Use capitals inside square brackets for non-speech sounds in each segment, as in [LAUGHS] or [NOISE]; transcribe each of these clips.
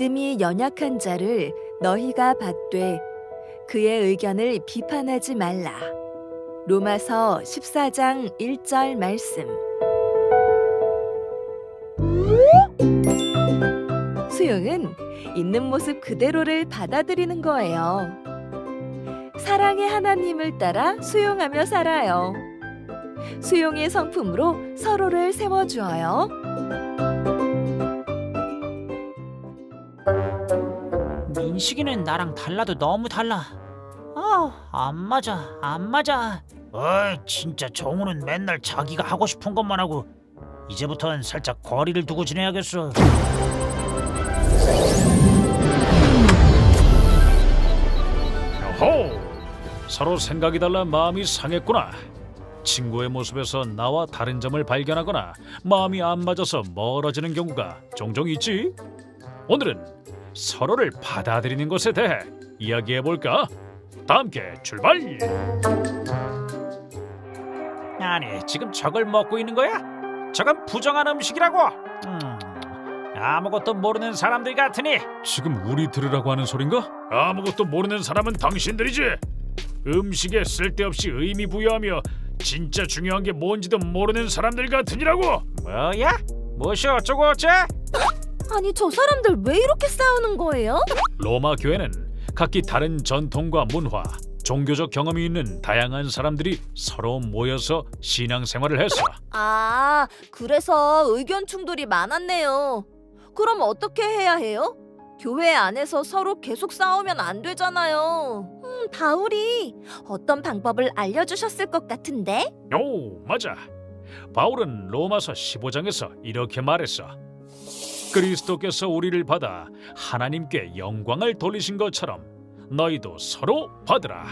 믿음이 연약한 자를 너희가 받되 그의 의견을 비판하지 말라. 로마서 14장 1절 말씀. 수용은 있는 모습 그대로를 받아들이는 거예요. 사랑의 하나님을 따라 수용하며 살아요. 수용의 성품으로 서로를 세워주어요. 민식이는 나랑 달라도 너무 달라. 아, 안 맞아, 안 맞아. 어이, 진짜 정우는 맨날 자기가 하고 싶은 것만 하고 이제부턴 살짝 거리를 두고 지내야겠어. 호 서로 생각이 달라 마음이 상했구나. 친구의 모습에서 나와 다른 점을 발견하거나 마음이 안 맞아서 멀어지는 경우가 종종 있지. 오늘은 서로를 받아들이는 것에 대해 이야기해 볼까? 다 함께 출발. 아니, 지금 저걸 먹고 있는 거야? 저건 부정한 음식이라고. 음, 아무것도 모르는 사람들 같으니 지금 우리 들으라고 하는 소린가? 아무것도 모르는 사람은 당신들이지. 음식에 쓸데없이 의미 부여하며 진짜 중요한 게 뭔지도 모르는 사람들 같으니라고. 뭐야? 무엇이 어쩌고 어째? 아니 저 사람들 왜 이렇게 싸우는 거예요? 로마 교회는 각기 다른 전통과 문화, 종교적 경험이 있는 다양한 사람들이 서로 모여서 신앙생활을 했어. 아, 그래서 의견 충돌이 많았네요. 그럼 어떻게 해야 해요? 교회 안에서 서로 계속 싸우면 안 되잖아요. 음, 바울이 어떤 방법을 알려주셨을 것 같은데? 오, 맞아. 바울은 로마서 15장에서 이렇게 말했어. 그리스도께서 우리를 받아 하나님께 영광을 돌리신 것처럼 너희도 서로 받으라.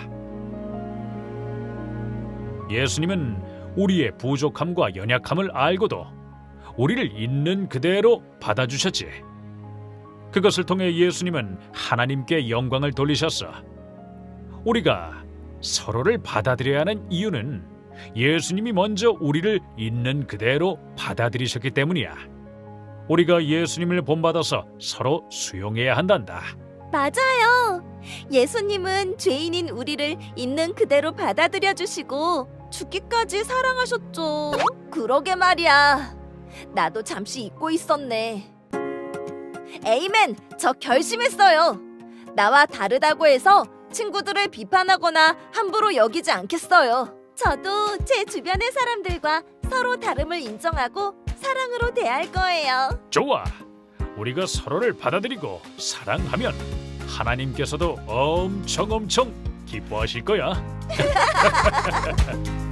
예수님은 우리의 부족함과 연약함을 알고도 우리를 있는 그대로 받아주셨지. 그것을 통해 예수님은 하나님께 영광을 돌리셨어. 우리가 서로를 받아들여야 하는 이유는 예수님이 먼저 우리를 있는 그대로 받아들이셨기 때문이야. 우리가 예수님을 본받아서 서로 수용해야 한단다. 맞아요. 예수님은 죄인인 우리를 있는 그대로 받아들여 주시고 죽기까지 사랑하셨죠. 그러게 말이야. 나도 잠시 잊고 있었네. 에이맨, 저 결심했어요. 나와 다르다고 해서 친구들을 비판하거나 함부로 여기지 않겠어요. 저도 제 주변의 사람들과 서로 다름을 인정하고 사랑으로 대할 거예요. 좋아. 우리가 서로를 받아들이고 사랑하면 하나님께서도 엄청 엄청 기뻐하실 거야. [LAUGHS]